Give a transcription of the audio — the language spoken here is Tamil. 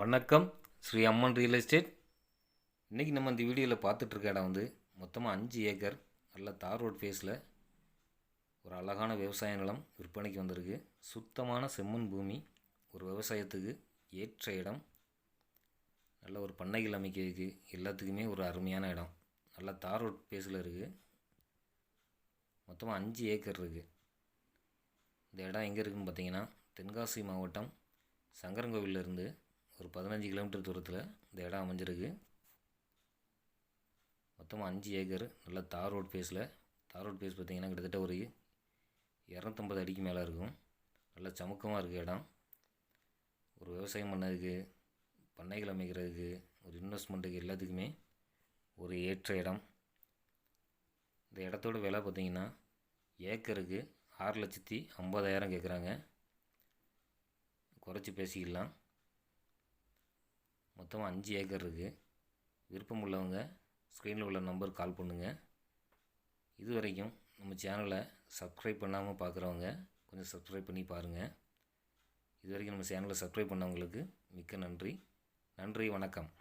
வணக்கம். Sri Amman real estate. இன்றைக்கி நம்ம இந்த வீடியோவில் பார்த்துட்ருக்க இடம் வந்து மொத்தமாக அஞ்சு ஏக்கர் நல்ல தார் ரோட் ஃபேஸில் ஒரு அழகான விவசாய நிலம் விற்பனைக்கு வந்திருக்கு. சுத்தமான செம்மண் பூமி ஒரு விவசாயத்துக்கு ஏற்ற இடம் நல்ல ஒரு பண்ணைகள் அமைக்கிறதுக்கு எல்லாத்துக்குமே ஒரு அருமையான இடம். நல்ல தார் ரோட் ஃபேஸில் இருக்குது மொத்தமாக அஞ்சு ஏக்கர் இருக்குது இந்த இடம் எங்கே இருக்குதுன்னு பார்த்தீங்கன்னா தென்காசி மாவட்டம் சங்கரங்கோவிலிருந்து ஒரு பதினஞ்சு கிலோமீட்டர் தூரத்தில் இந்த இடம் அமைஞ்சிருக்கு. மொத்தமாக அஞ்சு ஏக்கர். நல்ல தார் ரோட் பேஸில் தார் ரோட் பேஸ் பார்த்திங்கன்னா கிட்டத்தட்ட ஒரு இரநூத்தம்பது அடிக்கு மேலே இருக்கும். நல்ல சமுக்கமாக இருக்குது இடம். ஒரு விவசாயம் பண்ணதுக்கு பண்ணைகள் அமைக்கிறதுக்கு ஒரு இன்வெஸ்ட்மெண்ட்டுக்கு எல்லாத்துக்குமே ஒரு ஏற்ற இடம். இந்த இடத்தோட விலை பார்த்திங்கன்னா ஏக்கருக்கு ஆறு லட்சத்தி ஐம்பதாயிரம் கேட்குறாங்க குறைச்சி பேசிக்கலாம். மொத்தமாக அஞ்சு ஏக்கர் இருக்குது விருப்பம் உள்ளவங்க ஸ்க்ரீனில் உள்ள நம்பர் கால் பண்ணுங்கள் இது வரைக்கும் நம்ம சேனலை சப்ஸ்கிரைப் பண்ணாமல் பார்க்குறவங்க கொஞ்சம் சப்ஸ்கிரைப் பண்ணி பாருங்கள் இது வரைக்கும் நம்ம சேனலை சப்ஸ்கிரைப் பண்ணவங்களுக்கு மிக்க நன்றி. நன்றி வணக்கம்.